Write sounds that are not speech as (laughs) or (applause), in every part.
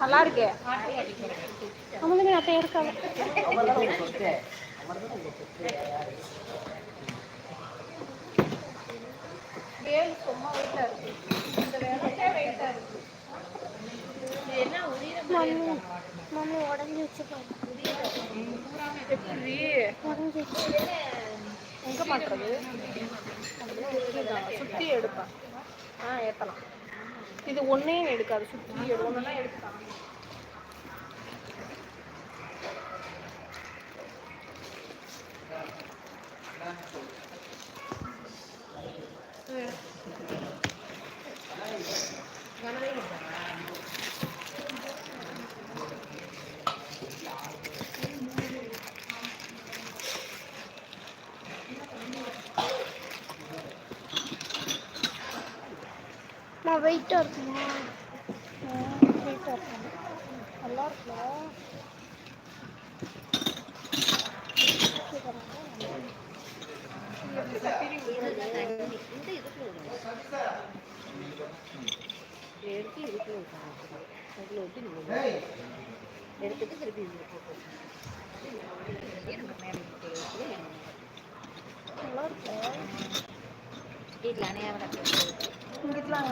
நல்லா இருக்கே அவனுக்கு நான் இருக்காங்க வேல் சும்மா வெயிட்டா இருக்கு. இந்த வேலைக்கே வெயிட்டா இருக்கு. மம்மி மம்மி உடஞ்சி வச்சு பாரு எப்படி? எங்கே பண்ணுறது மாட்டுறது சுத்தி எடுப்பேன். ஆ ஏற்றலாம் இது ஒன்றையும் எடுக்காது சுற்றி எடு ஒன்னா எடுக்கலாம் அம்மா வெயிட்டாக இருக்குமா? வெயிட்டாக இருக்கும்? நல்லா இருக்குல்ல எடுத்துட்டு திருப்பி இதுல போட்டு நல்லா இருக்குல்ல வீட்டில் அணையாவிட இங்கிட்டலாம்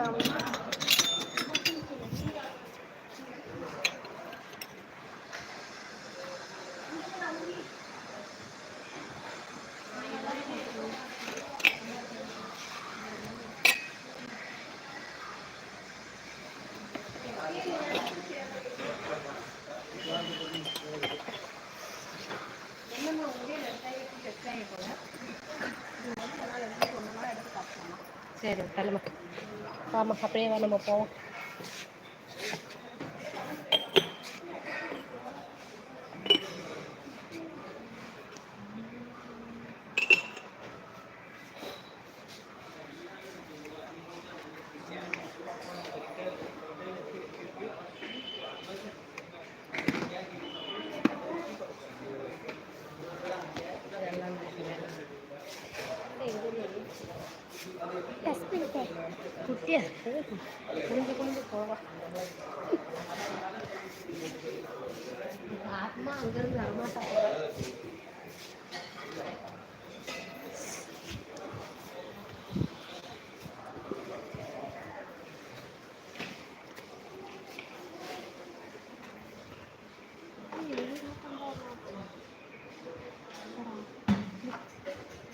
சரி கிளம்பு ಕಾಮ ಹಪ್ರೇವನಮಪ್ಪ குட்டியா குனிஞ்சு குனிஞ்சு போவா. ஆத்மா அங்கிருந்து வரமாட்டா.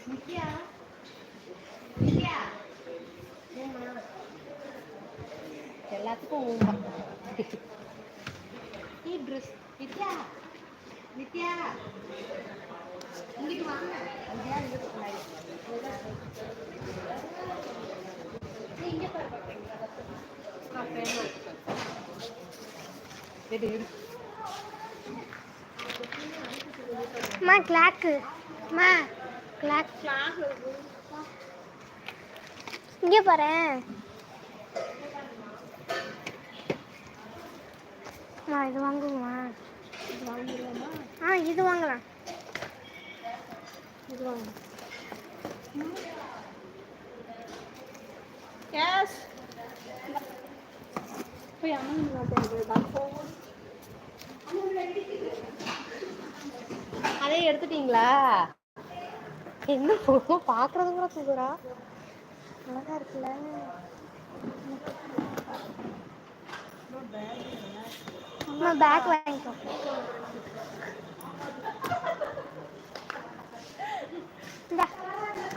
நித்யா நித்யா ஏம்மா? எல்லாத்துக்கும் ட்ரெஸ் நித்யா (laughs) நித்யா இங்கிட்டு வாங்க. அங்கேயா இங்கிட்டு முன்னாடி இங்கே அம்மா கிளாக்கு அம்மா கிளாக் இங்கே பாரு. அம்மா இது வாங்குவோமா? இது வாங்கிடலாமா ஆ இது வாங்கலாம். இது வாங்க. எஸ் போய் அதே எடுத்துட்டீங்களா? என்ன பொண்ணு பாக்குறது கூட தூக்குறா அழகா இருக்குல்ல. அம்மா பேக் வாங்கிக்கோ.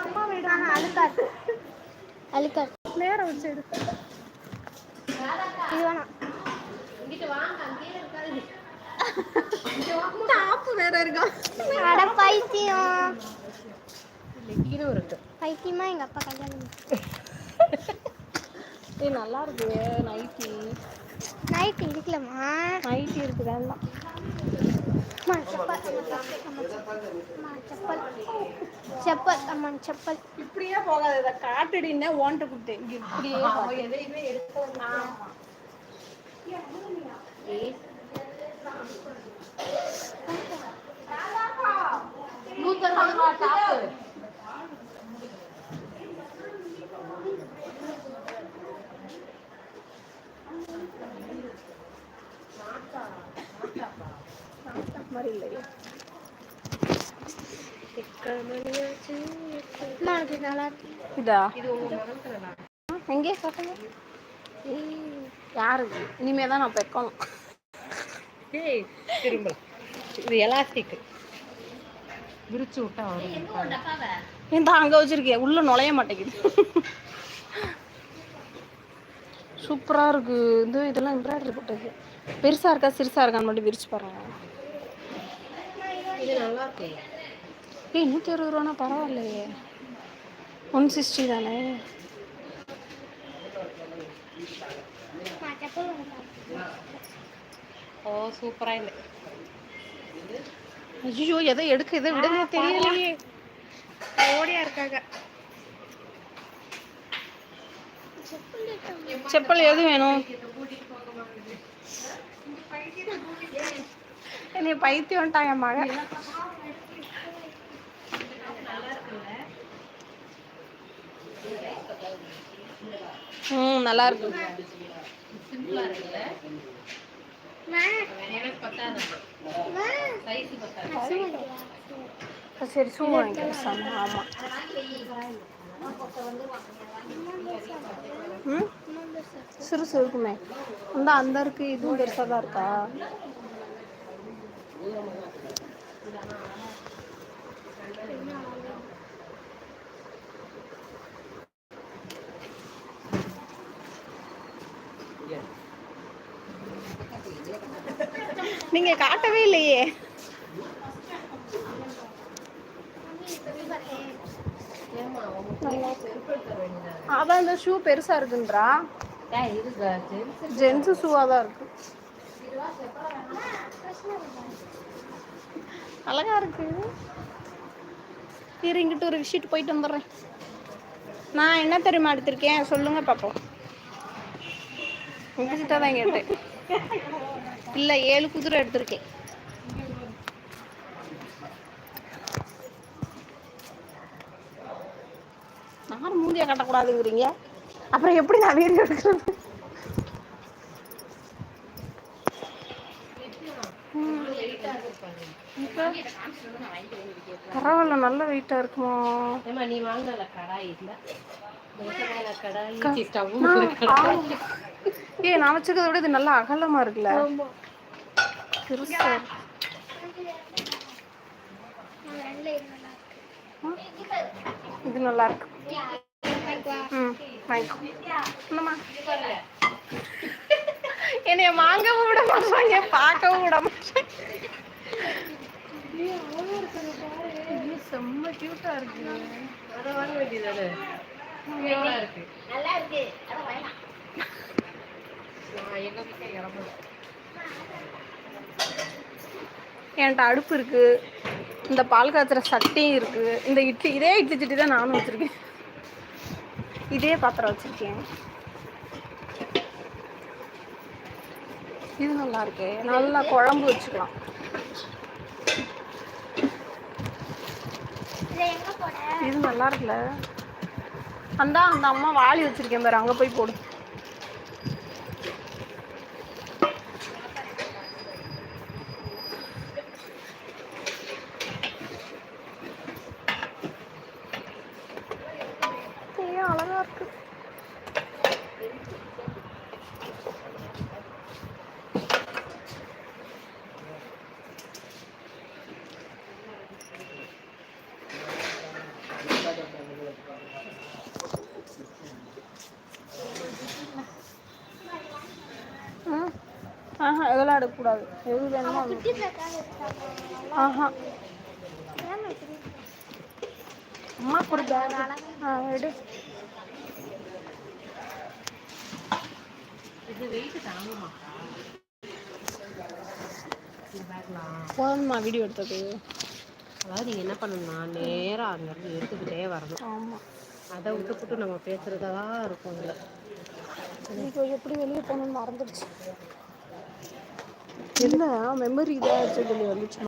அம்மா வீடு அழுக்காது. அழுக்காது. நேரம் வச்சு எடு. இது வேணாம். ஆப்பு வேற இருக்கா? அட பைத்தியம். பைத்தியமா எங்க அப்பா கல்யாணம் ஏய் நல்லா இருக்கு நைட்டி. நைட் இருக்கலம்மா நைட் இருக்குது அதெல்லாம் செப்பல் அம்மா செப்பல். இப்படியே போகாத இதை காட்டுடின்னா ஓன்ட்டு கொடுத்தேன். இப்படியே எதையுமே எடுக்க நல்லா இருக்கு. இதா. எங்கே யாருக்கு இனிமே தான் நான் வைக்கணும் ஏய் திரும்ப இது எலாஸ்டிக். விரிச்சு விட்டா வரும். ஏன் அங்க வச்சிருக்கேன் உள்ள நுழைய மாட்டேங்குது. சூப்பரா இருக்கு. இந்த இதெல்லாம் எம்ப்ராய்டரி போட்டது. பெருசா இருக்கா சிறுசா இருக்கான்னு மட்டும் விரிச்சு பாருங்க. இது நல்லா இருக்கு. ஏய் நூற்றி அறுபது ரூபானா பரவாயில்லையே. ஒன் சிக்ஸ்டி தானே. ஓ சூப்பரா இல்லை. ஐயோ எதை எடுக்க எதை விடுங்க தெரியலையே. ஓடியா இருக்காங்க. செப்பல் எது வேணும்? என்னைய பைத்தியம்ட்டான் என் மகன். ம் நல்லா இருக்கு. சரி வாங்கிக்கிறேன் சாமி. ஆமாம் ம்? சிறுசு இருக்குமே அந்த அந்த இருக்கு இதுவும் பெருசாக தான் இருக்கா? நீங்க காட்டவே இல்லையே. அதான் இந்த ஷூ பெருசா இருக்குன்றா. ஜென்ஸ் ஜென்ஸு ஷூவாக தான் இருக்கு. அழகா இருக்கு. இருங்கிட்டு ஒரு விஷயத்து போயிட்டு வந்துடுறேன். நான் என்ன தெரியுமா எடுத்திருக்கேன்? சொல்லுங்க பாப்போம். உங்ககிட்ட தான் கேட்டேன். இல்லை ஏழு குதிரை எடுத்திருக்கேன். யாரும் மூஞ்சியை கட்டக்கூடாதுங்கிறீங்க. அப்புறம் எப்படி நான் வீடியோ எடுக்கிறது பரவாயில்ல நல்ல வெயிட்டா இருக்குமா? ஏமா நீ வாங்கல கடாய் இல்ல? ஏய் நான் வச்சிருக்கத விட இது நல்லா அகலமா இருக்குல்ல. இது நல்லா இருக்கு. என்னைய வாங்கவும் விட மாட்டாங்க பார்க்கவும் விட மாட்டாங்க. ஐயோ, செம்ம கியூட்டா இருக்கு. இருக்கு நல்லா இருக்கு. அட வேணாம். நான் எங்க வீட்டை இறம்புறேன் என்கிட்ட அடுப்பு இருக்கு. இந்த பால் காய்ச்சுற சட்டியும் இருக்கு. இந்த இட்லி இதே இட்லி சட்டி தான் நானும் வச்சிருக்கேன். இதே பாத்திரம் வச்சிருக்கேன். இது நல்லா இருக்கே. நல்லா குழம்பு வச்சுக்கலாம். இதை எங்க போட? இது நல்லா இருக்குல்ல. அந்த அந்த அம்மா வாளி வச்சிருக்கேன் பாரு அங்க போய் போடு. ஏன் அழகா ஆஹா இதெல்லாம் எடுக்கக்கூடாது எது வேணுமோ ஆஹா. ஒரு பேக் ஆ எடு. போதுமா வீடியோ எடுத்தது அதாவது நீங்கள் என்ன பண்ணணும்னா நேராக அங்கேருந்து எடுத்துக்கிட்டே வரணும். ஆமாம் அதை விட்டு விட்டு நம்ம பேசுகிறதா இருக்கும் இதில். எப்படி வெளியே போகணும்னு மறந்துடுச்சு. என்ன? மெமரி இதாக சொல்லி வந்துச்சு